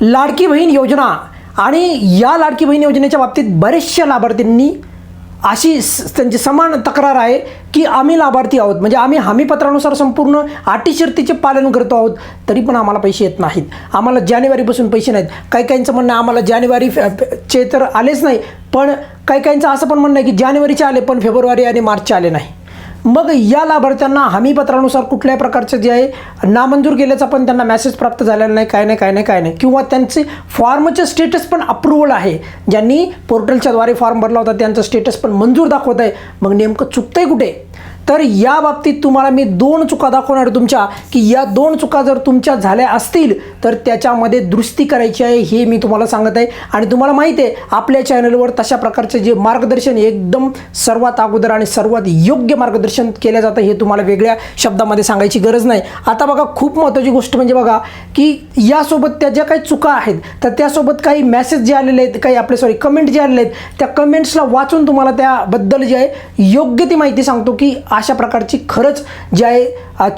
लाडकी बहीण योजना आणि या लाडकी बहीण योजनेच्या बाबतीत बरेचशा लाभार्थींनी अशी स- त्यांची समान तक्रार आहे की आम्ही लाभार्थी आहोत. म्हणजे आम्ही हमीपत्रानुसार संपूर्ण अटी शर्तीचे पालन करतो आहोत तरी पण आम्हाला पैसे येत नाहीत. आम्हाला जानेवारीपासून पैसे नाहीत. काही काहींचं म्हणणं आम्हाला जानेवारी चे तर आलेच नाही पण काही काहींचं असं पण म्हणणं आहे की जानेवारीचे आले पण फेब्रुवारी आणि मार्चचे आले नाही. मग या लाभार्थ्यांना हमीपत्रानुसार कुठल्याही प्रकारचं जे आहे नामंजूर केल्याचा पण त्यांना मेसेज प्राप्त झालेला नाही काय नाही काय नाही काय नाही. किंवा त्यांचे फॉर्मचे स्टेटस पण अप्रुव्हल आहे. ज्यांनी पोर्टलच्याद्वारे फॉर्म भरला होता त्यांचा स्टेटस पण मंजूर दाखवत आहे. मग नेमकं चुकतंय कुठे? तर या बाबतीत तुम्हाला मी दोन चुका दाखवणार आहे तुमच्या की या दोन चुका जर तुमच्या झाल्या असतील तर त्याच्यामध्ये दुरुस्ती करायची आहे हे मी तुम्हाला सांगत आहे. आणि तुम्हाला माहिती आहे आपल्या चॅनलवर तशा प्रकारचे जे मार्गदर्शन एकदम सर्वात अगोदर आणि सर्वात योग्य मार्गदर्शन केलं जातं हे तुम्हाला वेगळ्या शब्दामध्ये सांगायची गरज नाही. आता बघा खूप महत्त्वाची गोष्ट म्हणजे बघा की यासोबत त्या ज्या काही चुका आहेत तर त्यासोबत काही मेसेज जे आलेले आहेत काही आपले सॉरी कमेंट जे आलेले आहेत त्या कमेंट्सला वाचून तुम्हाला त्याबद्दल जे आहे योग्य ती माहिती सांगतो की अशा प्रकारची खरंच जी आहे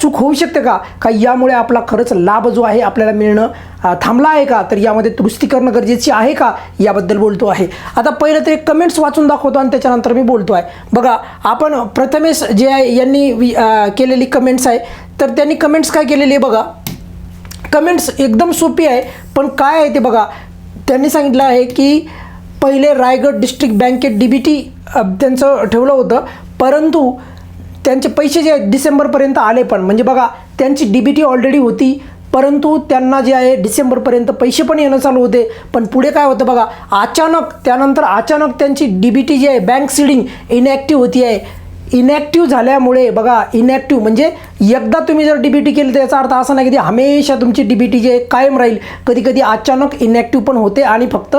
चूक होऊ शकते का? का यामुळे आपला खरंच लाभ जो आहे आपल्याला मिळणं थांबला आहे का? तर यामध्ये दुरुस्ती करणं गरजेची आहे का? याबद्दल बोलतो आहे. आता पहिलं तर कमेंट्स वाचून दाखवतो आणि त्याच्यानंतर मी बोलतो आहे. बघा आपण प्रथमेश जे आहे यांनी वि- केलेली कमेंट्स आहे. तर त्यांनी कमेंट्स काय केलेली आहे बघा? कमेंट्स एकदम सोपी आहे पण काय आहे ते बघा? त्यांनी सांगितलं आहे की पहिले रायगड डिस्ट्रिक्ट बँकेत डी बी टी त्यांचं ठेवलं होतं. परंतु त्यांचे पैसे जे डिसेंबरपर्यंत आले पण म्हणजे बघा त्यांची डी बी टी ऑलरेडी होती परंतु त्यांना जे आहे डिसेंबरपर्यंत पैसे पण येणं चालू होते. पण पुढे काय होतं बघा अचानक त्यानंतर अचानक त्यांची डी बी टी जी आहे बँक सिडिंग इनॅक्टिव्ह होती आहे. इनॅक्टिव्ह झाल्यामुळे बघा इनॅक्टिव्ह म्हणजे एकदा तुम्ही जर डी बी टी केली तर याचा अर्थ असा नाही की ती हमेशा तुमची डी बी टी जे कायम राहील. कधी कधी अचानक इनॅक्टिव्ह पण होते आणि फक्त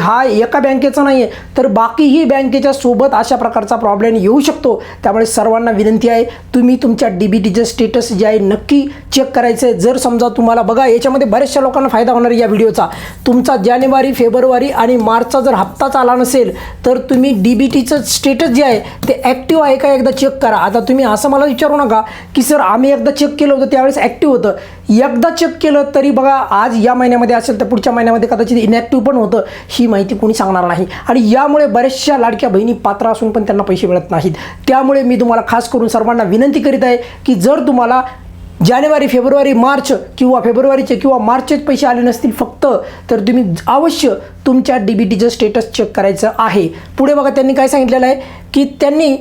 हा एका बँकेचा नाही आहे तर बाकीही बँकेच्या सोबत अशा प्रकारचा प्रॉब्लेम येऊ शकतो. त्यामुळे सर्वांना विनंती आहे तुम्ही तुमच्या डी बी टीचं स्टेटस जे आहे नक्की चेक करायचं आहे जर समजा तुम्हाला बघा याच्यामध्ये बऱ्याचशा लोकांना फायदा होणार या व्हिडिओचा तुमचा जानेवारी फेब्रुवारी आणि मार्चचा जर हप्ताच आला नसेल तर तुम्ही डी बी टीचं स्टेटस जे आहे ते ॲक्टिव्ह आहे का एकदा चेक करा? आता तुम्ही असं मला विचारू नका की सर आम्ही एकदा चेक केलं होतं त्यावेळेस ॲक्टिव्ह होतं. एकदा चेक केलं तरी बघा आज या महिन्यामध्ये असेल तर पुढच्या महिन्यामध्ये कदाचित इनॅक्टिव्ह पण होतं ही माहिती कोणी सांगणार नाही. आणि यामुळे बऱ्याचशा लाडक्या बहिणी पात्र असून पण त्यांना पैसे मिळत नाहीत. त्यामुळे मी तुम्हाला खास करून सर्वांना विनंती करीत आहे की जर तुम्हाला जानेवारी फेब्रुवारी मार्च किंवा फेब्रुवारीचे किंवा मार्चचेच पैसे आले नसतील फक्त तर तुम्ही अवश्य तुमच्या डी बी टीचं स्टेटस चेक करायचं आहे. पुढे बघा त्यांनी काय सांगितलेलं आहे की त्यांनी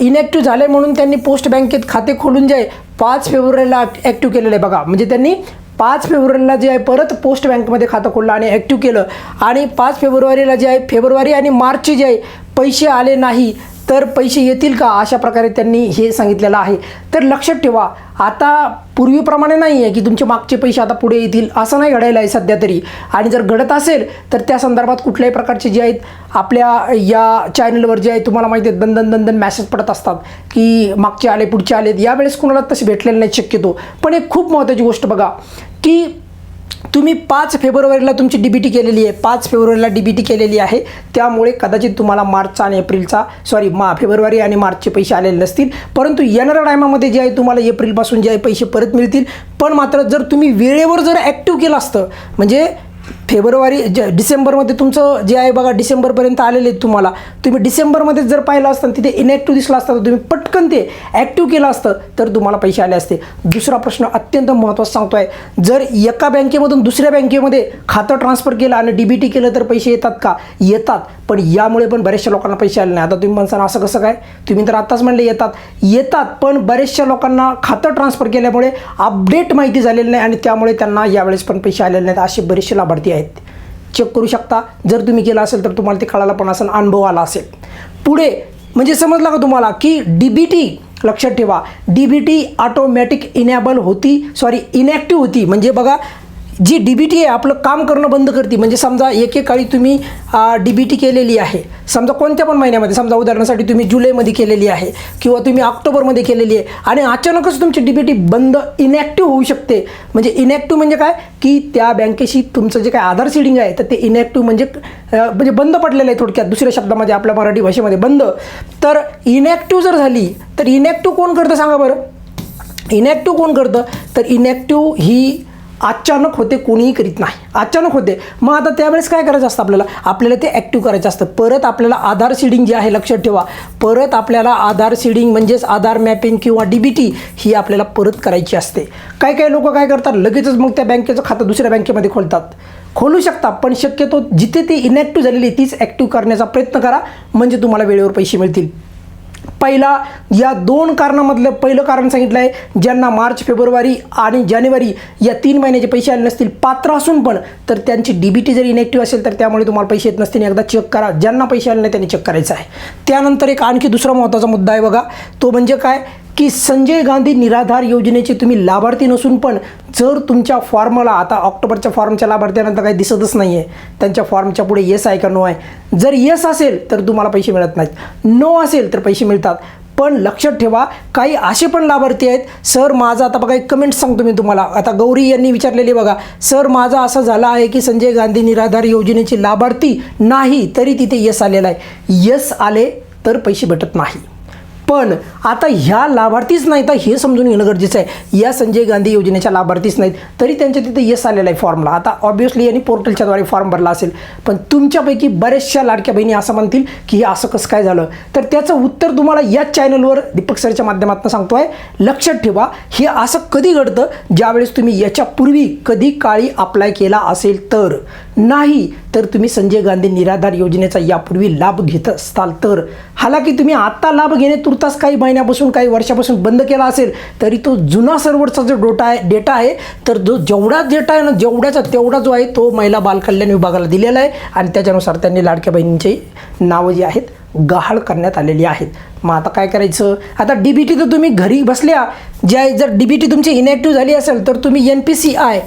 इनॅक्टिव्ह झाले म्हणून त्यांनी पोस्ट बँकेत खाते खोलून जे आहे पाच फेब्रुवारीला ॲक्टिव्ह केलेलं आहे बघा. म्हणजे त्यांनी पाच फेब्रुवारीला जे आहे परत पोस्ट बँकमध्ये खातं खोललं आणि ॲक्टिव्ह केलं. आणि पाच फेब्रुवारीला जे आहे फेब्रुवारी आणि मार्चचे जे आहे पैसे आले नाही. तर पैसे येतील का? अशा प्रकारे त्यांनी हे सांगितलेलं आहे. तर लक्षात ठेवा आता पूर्वीप्रमाणे नाही आहे की तुमचे मागचे पैसे आता पुढे येतील असं नाही घडायला आहे सध्या तरी. आणि जर घडत असेल तर त्या संदर्भात कुठल्याही प्रकारचे जे आहेत आपल्या या चॅनलवर जे आहे तुम्हाला माहिती आहे दंदन दंदन मॅसेज पडत असतात की मागचे आले पुढचे आलेत. यावेळेस कोणाला तसे भेटलेले नाही शक्यतो. पण एक खूप महत्त्वाची गोष्ट बघा की तुम्ही पाच फेब्रुवारीला तुमची डी बी टी केलेली आहे. पाच फेब्रुवारीला डी बी टी केलेली आहे. त्यामुळे कदाचित तुम्हाला मार्चचा आणि एप्रिलचा सॉरी मा फेब्रुवारी आणि मार्चचे पैसे आलेले नसतील. परंतु येणाऱ्या टायमामध्ये जे आहे तुम्हाला एप्रिलपासून जे आहे पैसे परत मिळतील. पण मात्र जर तुम्ही वेळेवर जर ॲक्टिव्ह केलं असतं म्हणजे फेब्रुवारी ज डिसेंबरमध्ये तुमचं जे आहे बघा डिसेंबरपर्यंत आलेले आहेत तुम्हाला. तुम्ही डिसेंबरमध्ये जर पाहिलं असतं तिथे इनॅक्टिव्ह दिसलं असतं तर तुम्ही पटकन ते ॲक्टिव्ह केलं असतं तर तुम्हाला पैसे आले असते. दुसरा प्रश्न अत्यंत महत्त्वाचा सांगतो आहे जर एका बँकेमधून दुसऱ्या बँकेमध्ये खातं ट्रान्सफर केलं आणि डी बी टी केलं तर पैसे येतात का? येतात. पण यामुळे पण बऱ्याचशा लोकांना पैसे आले नाही आता तुम्ही म्हणसान असं कसं काय? तुम्ही तर आत्ताच म्हणले येतात. येतात पण बऱ्याचशा लोकांना खातं ट्रान्सफर केल्यामुळे अपडेट माहिती झालेली नाही आणि त्यामुळे त्यांना यावेळेस पण पैसे आलेले नाहीत असे बरेचसे लाभार्थी आहेत. चेक करू शकता. जर तुम्ही केलं असेल तर तुम्हाला ते कळायला पण असेल अनुभव आला असेल. पुढे म्हणजे समजलं का तुम्हाला की डी बी टी लक्षात ठेवा D B T automatic enable होती सॉरी इनॅक्टिव्ह होती. म्हणजे बघा जी डी बी टी आहे आपलं काम करणं बंद करते. म्हणजे समजा एकेकाळी तुम्ही डी बी टी केलेली आहे. समजा कोणत्या पण महिन्यामध्ये समजा उदाहरणासाठी तुम्ही जुलैमध्ये केलेली आहे किंवा तुम्ही ऑक्टोबरमध्ये केलेली आहे आणि अचानकच तुमची डी बी टी बंद इनॅक्टिव्ह होऊ शकते. म्हणजे इनॅक्टिव्ह म्हणजे काय? की त्या बँकेशी तुमचं जे काय आधार सीडिंग आहे तर ते इनॅक्टिव्ह म्हणजे म्हणजे बंद पडलेलं आहे थोडक्यात. दुसऱ्या शब्दामध्ये आपल्या मराठी भाषेमध्ये बंद. तर इनॅक्टिव्ह जर झाली तर इनॅक्टिव्ह कोण करतं सांगा बरं? इनॅक्टिव्ह कोण करतं? तर इनॅक्टिव्ह ही अचानक होते कोणीही करीत नाही. अचानक होते. मग आता त्यावेळेस काय करायचं असतं आपल्याला? आपल्याला ते ॲक्टिव्ह करायचं असतं. परत आपल्याला आधार सीडिंग जे आहे लक्षात ठेवा. परत आपल्याला आधार सीडिंग म्हणजेच आधार मॅपिंग किंवा डी बी टी ही आपल्याला परत करायची असते. काय काय लोक काय करतात? लगेचच मग त्या बँकेचं खातं दुसऱ्या बँकेमध्ये खोलतात. खोलू शकता पण शक्यतो जिथे ती इनॅक्टिव्ह झालेली तीच ॲक्टिव्ह करण्याचा प्रयत्न करा. म्हणजे तुम्हाला वेळेवर पैसे मिळतील. पहिला या दोन कारणामधलं पहिलं कारण सांगितलं आहे ज्यांना मार्च फेब्रुवारी आणि जानेवारी या तीन महिन्याचे पैसे आले नसतील पात्र असून पण तर त्यांची डी बी टी जर इनॅक्टिव्ह असेल तर त्यामुळे तुम्हाला पैसे येत नसतील. एकदा चेक करा. ज्यांना पैसे आले नाही त्यांनी चेक करायचं आहे. त्यानंतर एक आणखी दुसरा महत्त्वाचा मुद्दा आहे बघा. तो म्हणजे काय? की संजय गांधी निराधार योजनेचे तुम्ही लाभार्थी नसून पण जर तुमच्या फॉर्मला आता ऑक्टोबरच्या फॉर्मच्या लाभार्थ्यानंतर काही दिसतच नाही आहे त्यांच्या फॉर्मच्या पुढे येस आहे का नो आहे? जर येस असेल तर तुम्हाला पैसे मिळत नाहीत. नो असेल तर पैसे मिळतात. पण लक्षात ठेवा काही असे पण लाभार्थी आहेत. सर माझा आता बघा एक कमेंट सांगतो मी तुम्हाला. आता गौरी यांनी विचारलेली बघा. सर माझा असं झालं आहे की संजय गांधी निराधार योजनेचे लाभार्थी नाही तरी तिथे यस आलेला आहे. यस आले तर पैसे भेटत नाही. पण आता ह्या लाभार्थीच नाहीत. तर हे समजून घेणं गरजेचं आहे. या संजय गांधी योजनेच्या लाभार्थीच नाहीत. तरी त्यांच्या तिथे येस आलेला आहे फॉर्मला आता ऑब्विसली यांनी पोर्टलच्याद्वारे फॉर्म भरला असेल. पण तुमच्यापैकी बऱ्याचशा लाडक्या बहिणी असं म्हणतील की हे असं कसं काय झालं? तर त्याचं उत्तर तुम्हाला याच चॅनलवर दीपक सरच्या माध्यमातून सांगतो आहे लक्षात ठेवा हे असं कधी घडतं? ज्यावेळेस तुम्ही याच्यापूर्वी कधी काळी अप्लाय केला असेल तर. नाही तर तुम्ही संजय गांधी निराधार योजनेचा यापूर्वी लाभ घेत असताल तर. हालाकी तुम्ही आत्ता लाभ घेणे तुर्तास काही महिन्यापासून काही वर्षापासून बंद केला असेल तरी तो जुना सर्व्हरचा जो डोटा आहे डेटा आहे तर जो जेवढा डेटा आहे ना जेवढ्याचा तेवढा जो आहे तो महिला बालकल्याण विभागाला दिलेला आहे. आणि त्याच्यानुसार त्यांनी लाडक्या बहिणींची नावं जी आहेत गहाळ करण्यात आलेली आहेत. मग आता काय करायचं? आता डी बी टी तर तुम्ही घरी बसल्या. ज्या जर डी बी टी तुमची इनॅक्टिव्ह झाली असेल तर तुम्ही N P C I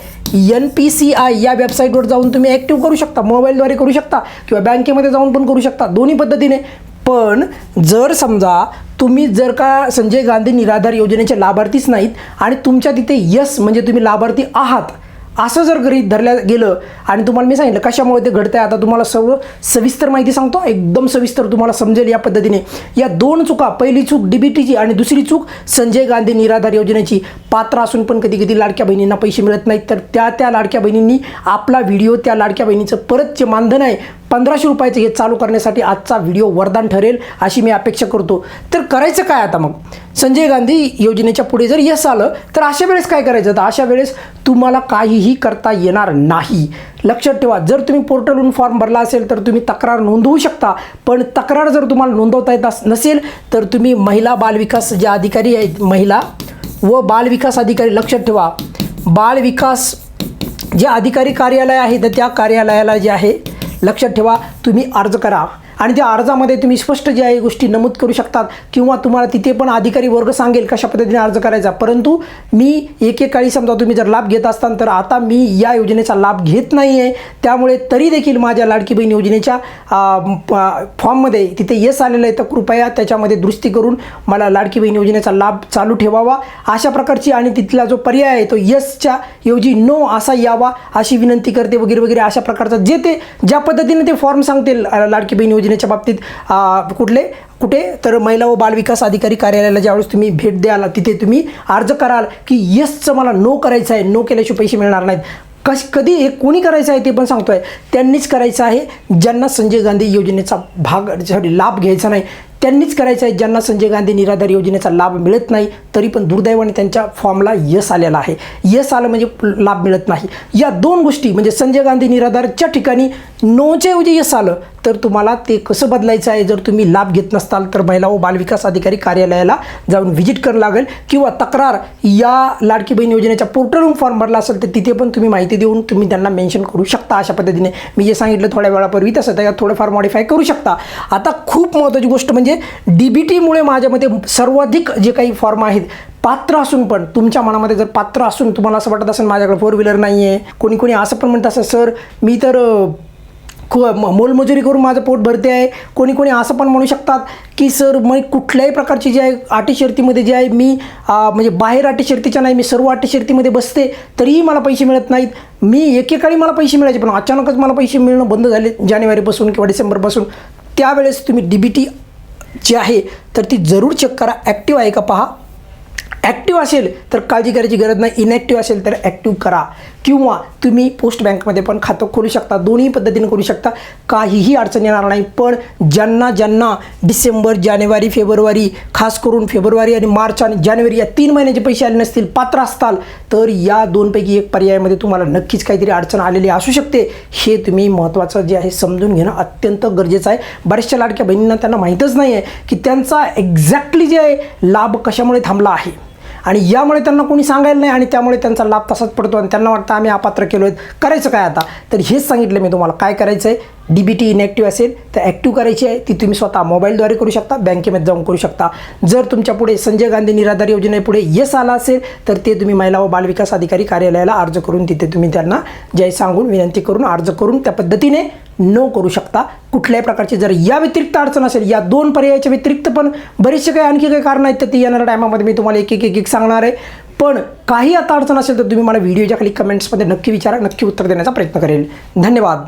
N P C I या वेबसाईटवर जाऊन तुम्ही ॲक्टिव्ह करू शकता मोबाईलद्वारे करू शकता किंवा बँकेमध्ये जाऊन पण करू शकता दोन्ही पद्धतीने. पण जर समजा तुम्ही जर का संजय गांधी निराधार योजनेचे लाभार्थीच नाहीत आणि तुमच्या तिथे यस म्हणजे तुम्ही लाभार्थी आहात असं जर गृहीत धरल्या गेलं आणि तुम्हाला मी सांगितलं कशामुळे ते घडतंय आता तुम्हाला सर्व सविस्तर माहिती सांगतो एकदम सविस्तर तुम्हाला समजेल या पद्धतीने. या दोन चुका पहिली चूक डी बी टीची आणि दुसरी चूक संजय गांधी निराधार योजनेची. पात्र असून पण कधी कधी लाडक्या बहिणींना पैसे मिळत नाहीत तर त्या त्या लाडक्या बहिणींनी आपला व्हिडिओ त्या लाडक्या बहिणीचं परत जे मानधन आहे पंधराशे रुपयाचं हे चालू करण्यासाठी आजचा व्हिडिओ वरदान ठरेल अशी मी अपेक्षा करतो. तर करायचं काय आता मग? संजय गांधी योजनेच्या पुढे जर यस आलं तर अशा वेळेस काय करायचं? तर अशा वेळेस तुम्हाला काहीही करता येणार नाही. लक्षात ठेवा जर तुम्ही पोर्टलवरून फॉर्म भरला असेल तर तुम्ही तक्रार नोंदवू शकता. पण तक्रार जर तुम्हाला नोंदवता येत अस- नसेल तर तुम्ही महिला बालविकास ज्या अधिकारी आहेत महिला व बालविकास अधिकारी लक्षात ठेवा. बालविकास जे अधिकारी कार्यालय आहे तर त्या कार्यालयाला जे आहे लक्षात ठेवा तुम्ही अर्ज करा. आणि त्या अर्जामध्ये तुम्ही स्पष्ट ज्या आहे गोष्टी नमूद करू शकतात किंवा तुम्हाला तिथे पण अधिकारी वर्ग सांगेल कशा पद्धतीने अर्ज करायचा. परंतु मी एकेकाळी समजा तुम्ही जर लाभ घेत असताल तर आता मी या योजनेचा लाभ घेत नाही आहे त्यामुळे तरी देखील माझ्या लाडकी बहीण योजनेच्या फॉर्ममध्ये तिथे येस आलेलं आहे तर कृपया त्याच्यामध्ये दुरुस्ती करून मला लाडकी बहीण योजनेचा लाभ चालू ठेवावा. अशा प्रकारची आणि तिथला जो पर्याय आहे तो येसच्या ऐवजी नो असा यावा अशी विनंती करते वगैरे वगैरे अशा प्रकारचा जे ते ज्या पद्धतीने ते फॉर्म सांगतील लाडकी बहीण योजनेच्या बाबतीत कुठले कुठे? तर महिला व बालविकास अधिकारी कार्यालयाला ज्यावेळेस तुम्ही भेट द्याल तिथे तुम्ही अर्ज कराल की येसचं मला नो करायचं आहे. नो केल्याशिवाय पैसे मिळणार नाहीत. कश कधी हे कोणी करायचं आहे ते पण सांगतोय. त्यांनीच करायचं आहे. ज्यांना संजय गांधी योजनेचा भाग सॉरी लाभ घ्यायचा नाही त्यांनीच करायचं आहे. ज्यांना संजय गांधी निराधार योजनेचा लाभ मिळत नाही तरी पण दुर्दैवाने त्यांच्या फॉर्मला यस आलेला आहे. यस आलं म्हणजे लाभ मिळत नाही. या दोन गोष्टी म्हणजे संजय गांधी निराधारच्या ठिकाणी नोच्या ऐवजी यस आलं तर तुम्हाला ते कसं बदलायचं आहे? जर तुम्ही लाभ घेत नसताल तर महिला व बालविकास अधिकारी कार्यालयाला जाऊन व्हिजिट करावं लागेल किंवा तक्रार या लाडकी बहीण योजनेच्या पोर्टलवरून फॉर्म भरला असेल तर तिथे पण तुम्ही माहिती देऊन तुम्ही त्यांना मेन्शन करू शकता अशा पद्धतीने. मी जे सांगितलं थोड्या वेळापूर्वी तसं त्याच्यात थोडंफार मॉडिफाय करू शकता. आता खूप महत्त्वाची गोष्ट म्हणजे डी बी टीमुळे माझ्यामध्ये सर्वाधिक जे काही फॉर्म आहेत पात्र असून पण तुमच्या मनामध्ये जर पात्र असून तुम्हाला असं वाटत असेल माझ्याकडे फोर व्हीलर नाही आहे कोणी कोणी असं पण म्हणत असं सर मी तर खो म- मोलमजुरी करून माझं पोट भरते आहे. कोणी कोणी असं पण म्हणू शकतात की सर मग कुठल्याही प्रकारची जी आहे आटी शर्तीमध्ये जे आहे मी म्हणजे बाहेर आटी शर्तीच्या नाही मी सर्व आटी शर्तीमध्ये बसते तरीही मला पैसे मिळत नाहीत. मी एकेकाळी मला पैसे मिळायचे पण अचानकच मला पैसे मिळणं बंद झाले जानेवारीपासून किंवा डिसेंबरपासून. त्यावेळेस तुम्ही डी बी टी जी आहे तर ती जरूर चेक करा. ॲक्टिव्ह आहे का पहा. ॲक्टिव्ह असेल तर काळजी करायची गरज नाही. इनॲक्टिव्ह असेल तर ॲक्टिव्ह करा. किंवा तुम्ही पोस्ट बँकमध्ये पण खातं खोलू शकता दोन्ही पद्धतीने करू शकता. काहीही अडचण येणार नाही पण ज्यांना ज्यांना डिसेंबर जानेवारी फेब्रुवारी खास करून फेब्रुवारी आणि मार्च आणि जानेवारी या तीन महिन्याचे पैसे आले नसतील पात्र असताल तर या दोनपैकी एक पर्यायामध्ये तुम्हाला नक्कीच काहीतरी अडचण आलेली असू शकते. हे तुम्ही महत्त्वाचं जे आहे समजून घेणं अत्यंत गरजेचं आहे. बऱ्याचशा लाडक्या बहिणींना त्यांना माहीतच नाही आहे की त्यांचा एक्झॅक्टली जे आहे लाभ कशामुळे थांबला आहे? आणि यामुळे त्यांना कोणी सांगायला नाही आणि त्यामुळे त्यांचा लाभ तसाच पडतो आणि त्यांना वाटतं आम्ही अपात्र केलो आहेत करायचं काय आता? तर हेच सांगितलं मी तुम्हाला. काय करायचं आहे डी बी टी इनॅक्टिव्ह असेल तर ॲक्टिव्ह करायची आहे ती तुम्ही स्वतः मोबाईलद्वारे करू शकता बँकेमध्ये जाऊन करू शकता. जर तुमच्यापुढे संजय गांधी निराधार योजनेपुढे यस आला असेल तर ते तुम्ही महिला व बालविकास अधिकारी कार्यालयाला अर्ज करून तिथे तुम्ही त्यांना जय सांगून विनंती करून अर्ज करून त्या पद्धतीने नो करू शकता. कुठल्याही प्रकारची जर या व्यतिरिक्त अडचण असेल या दोन पर्यायाच्या व्यतिरिक्त पण बरेचसे काही आणखी काही कारण आहेत तर ती येणाऱ्या टायमामध्ये मी तुम्हाला एक एक एक एक सांगणार आहे. पण काही आता अडचण असेल तर तुम्ही मला व्हिडिओच्या खाली कमेंट्समध्ये नक्की विचारा नक्की उत्तर देण्याचा प्रयत्न करेल. धन्यवाद.